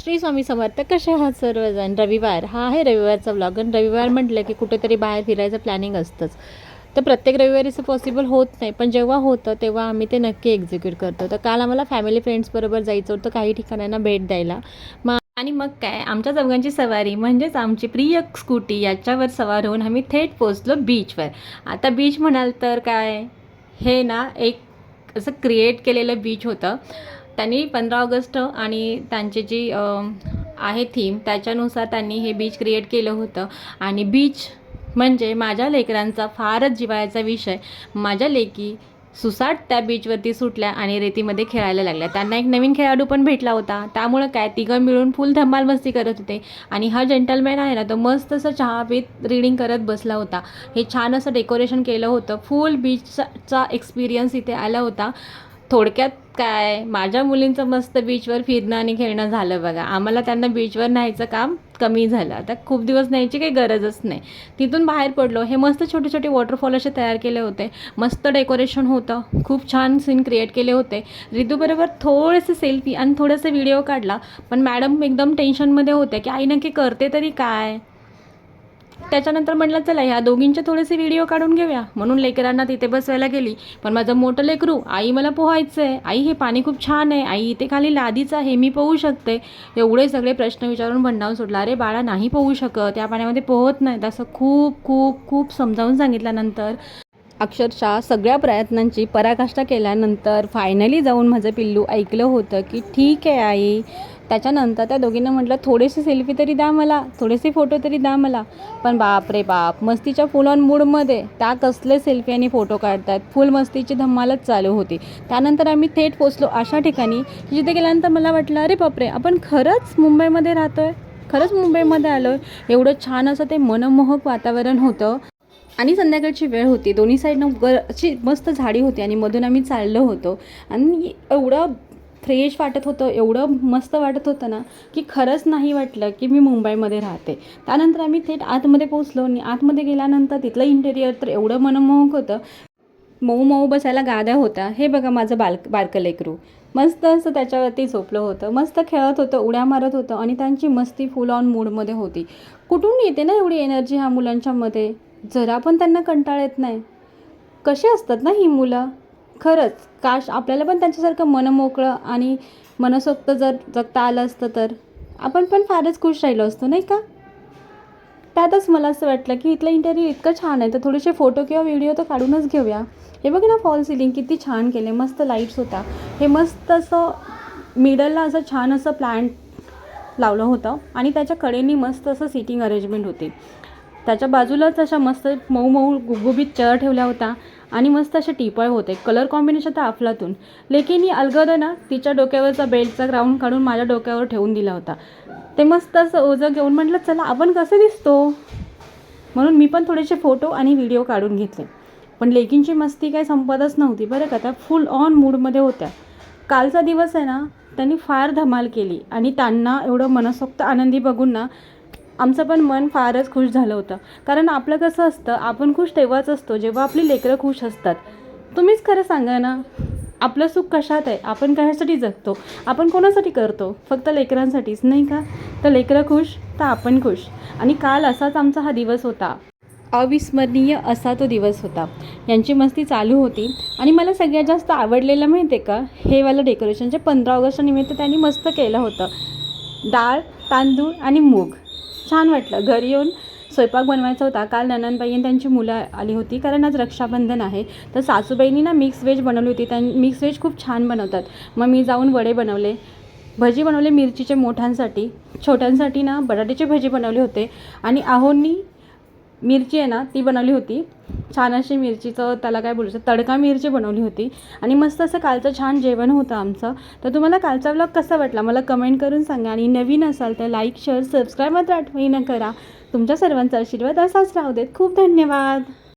श्री स्वामी समर्थ कसे आहात सर्वजण? रविवार. हा आहे रविवारचा ब्लॉग आणि रविवार म्हटलं की कुठेतरी बाहेर फिरायचं प्लॅनिंग असतंच. तर प्रत्येक रविवारीचं पॉसिबल होत नाही. पण जेव्हा होतं तेव्हा आम्ही ते नक्की एक्झिक्यूट करतो. तर काल आम्हाला फॅमिली फ्रेंड्सबरोबर जायचं होतं काही ठिकाणांना भेट द्यायला. मग आणि मग काय? आमच्या चौघांची सवारी म्हणजेच आमची प्रिय स्कूटी याच्यावर सवार होऊन आम्ही थेट पोचलो बीचवर आता बीच म्हणाल तर काय? हे ना एक असं क्रिएट केलेलं बीच होतं. त्यांनी पंधरा ऑगस्ट आणि त्यांची जी आहे थीम त्याच्यानुसार त्यांनी हे बीच क्रिएट केलं होतं. आणि बीच म्हणजे माझ्या लेकरांचा फारच जिवायचा विषय. माझ्या लेकी सुसाट त्या बीचवरती सुटल्या आणि रेतीमध्ये खेळायला लागल्या. त्यांना एक नवीन खेळाडू पण भेटला होता. त्यामुळं काय तिघं मिळून फुल धमाल मस्ती करत होते. आणि हा जेंटलमॅन आहे ना तो मस्त असं चहा पीत रीडिंग करत बसला होता. हे छान असं डेकोरेशन केलं होतं. फुल बीचचा एक्सपिरियन्स इथे आला होता. थोडक्यात काय? माझ्या मुलींचं मस्त बीचवर फिरणं आणि खेळणं झालं बघा. आम्हाला त्यांना बीचवर न्यायचं काम कमी झालं. आता खूप दिवस न्यायची काही गरजच नाही. तिथून बाहेर पडलो. हे मस्त छोटे छोटे वॉटरफॉल असे तयार केले होते. मस्त डेकोरेशन होतं. खूप छान सीन क्रिएट केले होते. ऋतूबरोबर थोडेसे सेल्फी आणि थोडेसे व्हिडिओ काढला. पण मॅडम एकदम टेन्शनमध्ये होत्या की आई नक्की करते तरी काय? त्याच्यानंतर म्हटलं चला ह्या दोघींचे थोडेसे व्हिडिओ काढून घेऊया. म्हणून लेकरांना तिथे बसवायला गेली. पण माझं मोठं लेकरू आई मला पोहायचं आहे आई हे पाणी खूप छान आहे. आई इथे खाली लादीचं आहे. मी पोहू शकते. एवढे सगळे प्रश्न विचारून भंडावून सोडला. अरे बाळा नाही पोहू शकत. त्या पाण्यामध्ये पोहत नाही असं खूप खूप खूप समजावून सांगितल्यानंतर अक्षरशः सगळ्या प्रयत्नांची पराकाष्ठा केल्यानंतर फायनली जाऊन माझं पिल्लू ऐकलं होतं की ठीक आहे आई. त्याच्यानंतर त्या दोघींना म्हटलं थोडेसे सेल्फी तरी द्या मला थोडेसे फोटो तरी द्या मला. पण बाप रे बाप मस्तीच्या फुल ऑन मूडमध्ये त्या कसले सेल्फी आणि फोटो काढतात फुल मस्तीची धम्मालच चालू होती. त्यानंतर आम्ही थेट पोचलो अशा ठिकाणी की जिथे गेल्यानंतर मला वाटलं अरे बापरे आपण खरंच मुंबईमध्ये राहतो आहे खरंच मुंबईमध्ये आलो आहे एवढं छान असं ते मनमोहक वातावरण होतं. आणि संध्याकाळची वेळ होती. दोन्ही साईडनं गर अशी मस्त झाडी होती आणि मधून आम्ही चाललो होतो. आणि एवढं फ्रेश वाटत होतं एवढं मस्त वाटत होतं ना की खरंच नाही वाटलं की मी मुंबईमध्ये राहते. त्यानंतर आम्ही थेट आतमध्ये पोचलो आणि आतमध्ये गेल्यानंतर तिथलं इंटेरियर तर एवढं मनमोहक होतं. मऊ मऊ बसायला गाद्या होता हे बघा माझं बालक बारकं लेकरू मस्त असं त्याच्यावरती झोपलं होतं. मस्त खेळत होतं उड्या मारत होतं आणि त्यांची मस्ती फुल ऑन मूडमध्ये होती. कुठून येते ना एवढी एनर्जी ह्या मुलांच्यामध्ये जरा पण त्यांना कंटाळ येत नाही. कशी असतात ना ही मुलं? खरंच काश आपल्याला पण त्यांच्यासारखं मनमोकळं आणि मनसोक्त जर जगता आलं असतं तर? आपण पण फारच खुश राहिलो असतो नाही का? त्यातच मला असं वाटलं की इथलं इंटरव्ह्यू इतकं छान आहे तर थोडेसे फोटो किंवा व्हिडिओ तर काढूनच घेऊया. हे बघ ना फॉल सिलिंग किती छान केले मस्त लाईट्स होता. हे मस्त असं मिडलला असं छान असं प्लॅन लावलं होतं आणि त्याच्या कडेनी मस्त असं सिटिंग अरेंजमेंट होती. त्याच्या बाजूलाच अशा मस्त मऊ मऊ गुबगुबीत चेअर ठेवल्या होत्या आणि मस्त असे टिपळ होते. कलर कॉम्बिनेशन तर अफलातून. लेकिन ही अलगद ना तिच्या डोक्यावरचा बेल्टचा ग्राउंड काढून माझ्या डोक्यावर ठेवून दिला होता. ते मस्त असं ओझं घेऊन म्हटलं चला आपण कसं दिसतो? म्हणून मी पण थोडेसे फोटो आणि व्हिडिओ काढून घेतले. पण लेकींची मस्ती काही संपतच नव्हती. बरं का त्या फुल ऑन मूडमध्ये होत्या. कालचा दिवस आहे ना त्यांनी फार धमाल केली आणि त्यांना एवढं मनसोक्त आनंदी बघून ना आमचं पण मन फारच खुश झालं होतं. कारण आपलं कसं असतं आपण खुश तेव्हाच असतो जेव्हा आपली लेकरं खुश असतात. तुम्हीच खरं सांगा ना आपलं सुख कशात आहे? आपण कशासाठी जगतो? आपण कोणासाठी करतो? फक्त लेकरांसाठीच नाही का? तर लेकरं खुश तर आपण खुश. आणि काल असाच आमचा हा दिवस होता. अविस्मरणीय असा तो दिवस होता. यांची मस्ती चालू होती. आणि मला सगळ्यात जास्त आवडलेलं माहिती आहे का? हे वाला डेकोरेशन जे पंधरा ऑगस्टच्या निमित्त त्यांनी मस्त केलं होतं. डाळ तांदूळ आणि मूग. छान वाटलं. घरी येऊन स्वयंपाक बनवायचा होता. काल ननंदबाई आणि त्यांची मुलं आली होती. कारण आज रक्षाबंधन आहे. तर सासूबाईंनी ना मिक्स व्हेज बनवली होती. त्यां मिक्स व्हेज खूप छान बनवतात. मग मी जाऊन वडे बनवले. भजी बनवले मिरचीचे मोठ्यांसाठी छोट्यांसाठी ना बटाट्याची भजी बनवले होते. आणि आहोंनी मिरची आहे ना ती बनवली होती. छान अशी मिरचीचं त्याला काय बोलायचं तडका मिरची बनवली होती. आणि मस्त असं कालचं छान जेवण होतं आमचं. तर तुम्हाला कालचा व्लॉग कसा वाटला? मला कमेंट करून सांगा. आणि नवीन असाल तर लाईक शेअर सबस्क्राईब मात्र आठवणी न करा. तुमच्या सर्वांचा आशीर्वाद असाच राहू देत. खूप धन्यवाद!